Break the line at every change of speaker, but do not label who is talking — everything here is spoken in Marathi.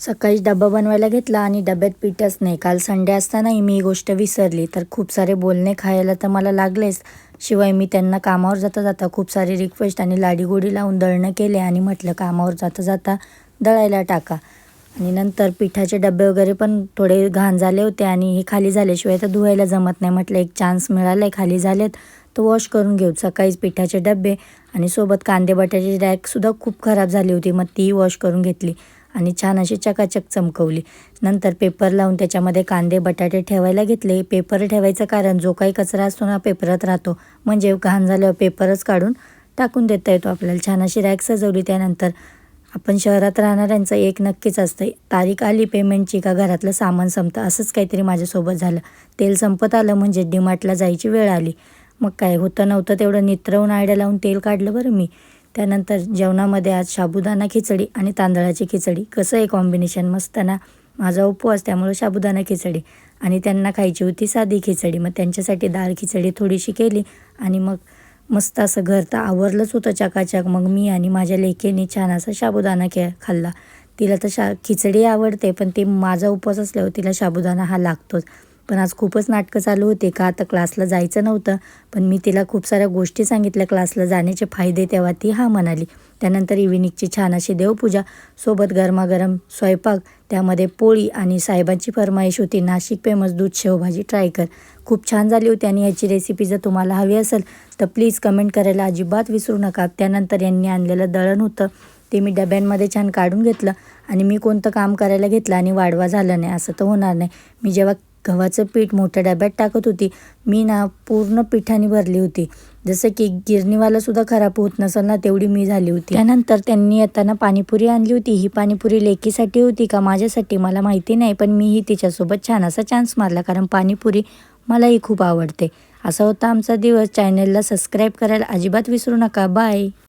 सकाळी डबा बनवायला घेतला आणि डब्यात पीठच नाही. काल संडे असतानाही मी ही गोष्ट विसरली. तर खूप सारे बोलणे खायला तर मला लागलेच. शिवाय मी त्यांना कामावर जाता जाता खूप सारे रिक्वेस्ट आणि लाडीगोडी लावून दळणं केले आणि म्हटलं कामावर जाता जाता दळायला टाका. आणि नंतर पिठाचे डबे वगैरे पण थोडे घाण झाले होते आणि हे खाली झाल्याशिवाय तर धुवायला जमत नाही. म्हटलं एक चान्स मिळाला आहे खाली झालेत तर वॉश करून घेऊ. सकाळीच पिठाचे डबे आणि सोबत कांदे बटाट्याची रॅकसुद्धा खूप खराब झाली होती मग तीही वॉश करून घेतली. आणि छान अशी चकाचक चमकवली. नंतर पेपर लावून त्याच्यामध्ये कांदे बटाटे ठेवायला घेतले. पेपर ठेवायचं कारण जो काही कचरा असतो ना पेपरात राहतो. म्हणजे घाण झाल्यावर पेपरच काढून टाकून देता येतो आपल्याला. छान अशी रॅक सजवली त्यानंतर. आपण शहरात राहणाऱ्यांचं एक नक्कीच असतं तारीख आली पेमेंटची का घरातलं सामान संपतं असंच काहीतरी माझ्यासोबत झालं. तेल संपत आलं म्हणजे डिमार्टला जायची वेळ आली. मग काय होतं नव्हतं तेवढं नित्रवून आयड्या लावून तेल काढलं बरं मी. त्यानंतर जेवणामध्ये आज साबुदाणा खिचडी आणि तांदळाची खिचडी. कसं आहे कॉम्बिनेशन मस्त ना माझा उपवास त्यामुळं साबुदाणा खिचडी. आणि त्यांना खायची होती साधी खिचडी. मग त्यांच्यासाठी डाळ खिचडी थोडीशी केली. आणि मग मस्त असं घर तर आवरलंच होतं चकाचक. मग मी आणि माझ्या लेखेने छान असा साबुदाणा खे खाल्ला. तिला तर शा खिचडी आवडते पण ते माझा उपवास असल्यावर तिला साबुदाणा हा लागतोच. पण आज खूपच नाटकं चालू होते. का आता क्लासला जायचं नव्हतं. पण मी तिला खूप साऱ्या गोष्टी सांगितल्या. क्लासला जाण्याचे फायदे तेव्हा ती हा म्हणाली. त्यानंतर इव्हिनिंगची छान अशी देवपूजा. सोबत गरमागरम स्वयंपाक. त्यामध्ये पोळी आणि साहेबांची फरमाईश होती. नाशिक फेमस दूध शेवभाजी ट्राय कर. खूप छान झाली होती आणि याची रेसिपी जर तुम्हाला हवी असेल तर प्लीज कमेंट करायला अजिबात विसरू नका. त्यानंतर यांनी आणलेलं दळण होतं. ते मी डब्यांमध्ये छान काढून घेतलं आणि मी कोणतं काम करायला घेतलं आणि वाढवा झालं नाही. असं तर होणार नाही. मी जेव्हा गव्हाचं पीठ मोठ्या डब्यात टाकत होती. मी ना पूर्ण पिठाने भरली होती. जसं की गिरणीवालासुद्धा खराब होत नसेल ना तेवढी मी झाली होती. त्यानंतर त्यांनी येताना पाणीपुरी आणली होती. ही पाणीपुरी लेकीसाठी होती का माझ्यासाठी मला माहिती नाही पण मीही तिच्यासोबत छान असा चान्स मारला कारण पाणीपुरी मलाही खूप आवडते. असा होता आमचा दिवस. चॅनलला सबस्क्राईब करायला अजिबात विसरू नका. बाय